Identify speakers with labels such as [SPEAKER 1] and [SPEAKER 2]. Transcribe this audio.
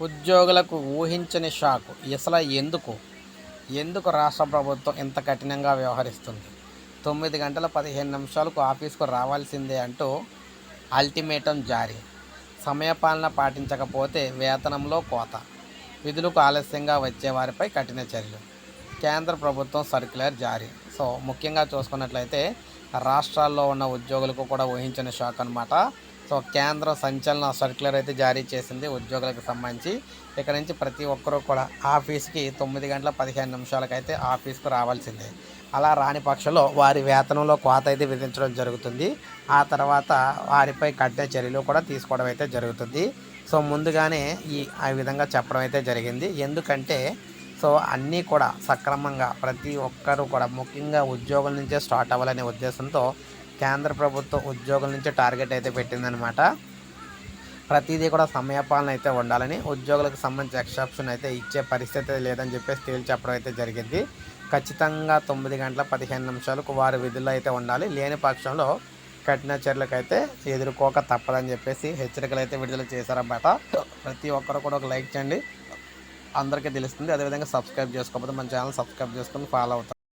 [SPEAKER 1] ఉద్యోగులకు ఊహించని షాక్. ఇసల ఎందుకు? ఎందుకు రాష్ట్ర ప్రభుత్వం ఇంత కఠినంగా వ్యవహరిస్తుంది? తొమ్మిది గంటల పదిహేను నిమిషాలకు ఆఫీస్కు రావాల్సిందే అంటూ అల్టిమేటం జారీ. సమయపాలన పాటించకపోతే వేతనంలో కోత. విధులకు ఆలస్యంగా వచ్చే వారిపై కఠిన చర్యలు. కేంద్ర ప్రభుత్వం సర్క్యులర్ జారీ. సో ముఖ్యంగా చూసుకున్నట్లయితే రాష్ట్రాల్లో ఉన్న ఉద్యోగులకు కూడా ఊహించిన షాక్ అనమాట సో కేంద్రం సంచలన సర్క్యులర్ అయితే జారీ చేసింది ఉద్యోగులకు సంబంధించి. ఇక్కడ నుంచి ప్రతి ఒక్కరూ కూడా ఆఫీస్కి తొమ్మిది గంటల పదిహేను నిమిషాలకైతే ఆఫీస్కు రావాల్సిందే. అలా రాని పక్షంలో వారి వేతనంలో కోత అయితే విధించడం జరుగుతుంది. ఆ తర్వాత వారిపై కట్టే చర్యలు కూడా తీసుకోవడం అయితే జరుగుతుంది. సో ముందుగానే ఈ ఆ విధంగా చెప్పడం అయితే జరిగింది. ఎందుకంటే సో అన్నీ కూడా సక్రమంగా ప్రతి ఒక్కరూ కూడా ముఖ్యంగా ఉద్యోగుల నుంచే స్టార్ట్ అవ్వాలనే ఉద్దేశంతో కేంద్ర ప్రభుత్వం ఉద్యోగుల నుంచి టార్గెట్ అయితే పెట్టిందనమాట ప్రతిదీ కూడా సమయపాలన అయితే ఉండాలని ఉద్యోగులకు సంబంధించి ఎక్సెప్షన్ అయితే ఇచ్చే పరిస్థితి లేదని చెప్పేసి తేల్చి చెప్పడం అయితే జరిగింది. ఖచ్చితంగా తొమ్మిది గంటల పదిహేను నిమిషాలకు వారి విధుల్లో అయితే ఉండాలి. లేని పక్షంలో కఠిన చర్యలకు అయితే ఎదుర్కోక తప్పదని చెప్పేసి హెచ్చరికలు అయితే విడుదల చేశారన్నమాట. ప్రతి ఒక్కరు కూడా ఒక లైక్ చేయండి. అందరికీ తెలుస్తుంది. అదేవిధంగా సబ్స్క్రైబ్ చేసుకోకపోతే మన ఛానల్ సబ్స్క్రైబ్ చేసుకొని ఫాలో అవుతాం